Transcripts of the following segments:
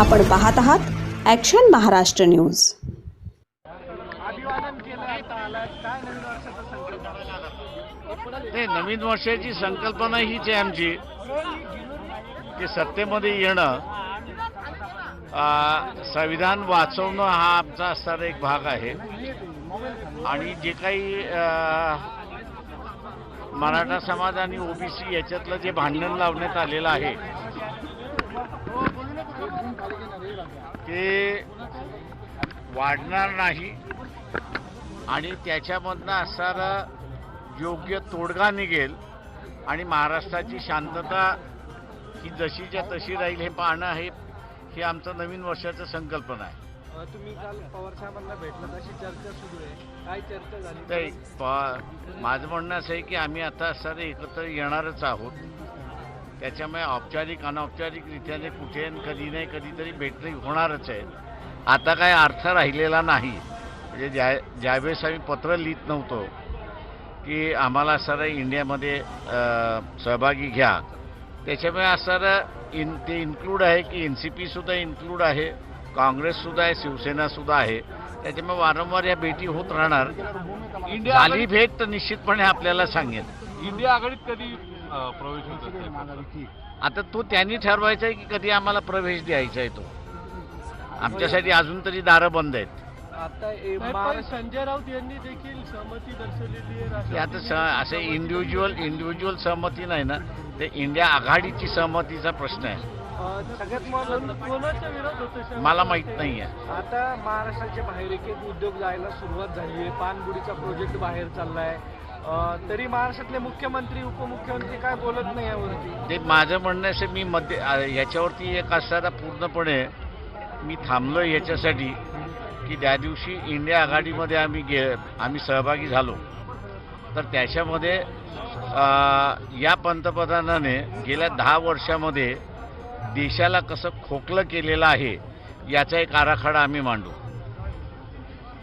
आपण पाहत आहात ॲक्शन महाराष्ट्र न्यूज नवीन नाही नवीन वर्षाची संकल्पना हीच आहे आमची की सत्तेमध्ये येणं संविधान वाचवणं हा आमचा असणारा एक भाग आहे. आणि जे काही मराठा समाज आणि ओबीसी याच्यातलं जे भांडण लावण्यात आलेलं आहे ते वाढणार नाही आणि त्याच्यामधनं असणारा योग्य तोडगा निघेल आणि महाराष्ट्राची शांतता ही जशीच्या तशी राहील हे पाहणं हे हे आमचं नवीन वर्षाचं संकल्पना आहे. तुम्ही काल पवार साहेबांना भेटलात अशी चर्चा सुरू आहे. काय चर्चा झाली? माझं म्हणणं असं आहे की आम्ही आता असणारे एकत्र येणारच आहोत. त्याच्यामुळे औपचारिक अनौपचारिकरित्याने कुठे कधी नाही कधीतरी भेटणे होणारच आहे. आता काय अर्थ राहिलेला नाही. म्हणजे ज्या ज्यावेळेस आम्ही पत्र लिहित नव्हतो की आम्हाला असणारं इंडियामध्ये सहभागी घ्या. त्याच्यामुळे असणारं इन ते इन्क्लूड आहे की एन सी पीसुद्धा इन्क्लूड आहे काँग्रेससुद्धा आहे शिवसेनासुद्धा आहे. त्याच्यामुळे वारंवार या भेटी होत राहणार. इंडिया झाली भेट तर निश्चितपणे आपल्याला सांगेन. इंडिया आघाडीत कधी प्रवेश होत आता तो त्यांनी ठरवायचा आहे की कधी आम्हाला प्रवेश द्यायचा आहे तो. आमच्यासाठी अजून तरी दारं बंद आहेत. आता संजय राऊत यांनी देखील सहमती दर्शवलेली आहे आता असे इंडिव्हिज्युअल इंडिव्हिज्युअल सहमती नाही ना. ते इंडिया आघाडीची सहमतीचा प्रश्न आहे. मला माहीत नाही आहे आता महाराष्ट्राच्या बाहेर एक एक उद्योग जायला सुरुवात झाली आहे. पानबुडीचा प्रोजेक्ट बाहेर चाललाय. तरी महाराष्ट्रातले मुख्यमंत्री उपमुख्यमंत्री काय बोलत नाही यावरती? ते माझं म्हणणं असं मी मध्ये याच्यावरती एक असताना पूर्णपणे मी थांबलो याच्यासाठी की त्या दिवशी इंडिया आघाडीमध्ये आम्ही गे आम्ही सहभागी झालो. तर त्याच्यामध्ये या पंतप्रधानाने गेल्या दहा वर्षामध्ये देशाला कसं खोकलं केलेलं आहे याचा एक आराखडा आम्ही मांडू.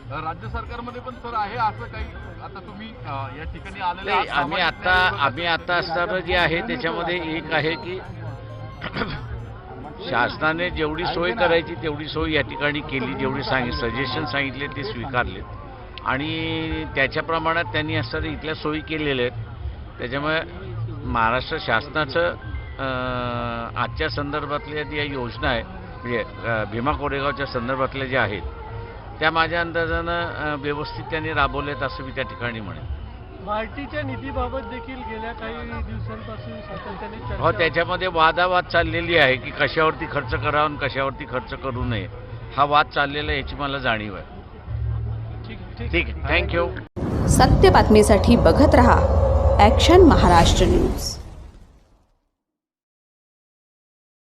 राज्य सरकारमध्ये पण सर आहे असं काही आता तुम्ही या ठिकाणी आलेले. आम्ही आता आम्ही आता असताना जे आहे त्याच्यामध्ये एक आहे की शासनाने जेवढी सोय करायची तेवढी सोय या ठिकाणी केली जेवढी सांगित सजेशन सांगितले ते स्वीकारले आणि त्याच्या प्रमाणात त्यांनी असताना इथल्या सोयी केलेल्या आहेत त्याच्यामुळे महाराष्ट्र शासनाचं आजच्या संदर्भातल्या ज्या योजना आहे म्हणजे भीमा कोरेगावच्या संदर्भातल्या ज्या आहेत त्या माझ्या अंदाजानं व्यवस्थित त्यांनी राबवल्यात असं मी त्या ठिकाणी म्हणेन. भारतीच्या निधीबाबत देखील गेल्या काही दिवसांपासून सातत्याने चर्चा हो त्याच्यामध्ये वादावाद चाललेली आहे की कशावरती खर्च करावा आणि कशावरती खर्च करू नये. हा वाद चाललेला आहे याची मला जाणीव आहे. ठीक ठीक थँक्यू सत्य बातमीसाठी बघत रहा ॲक्शन महाराष्ट्र न्यूज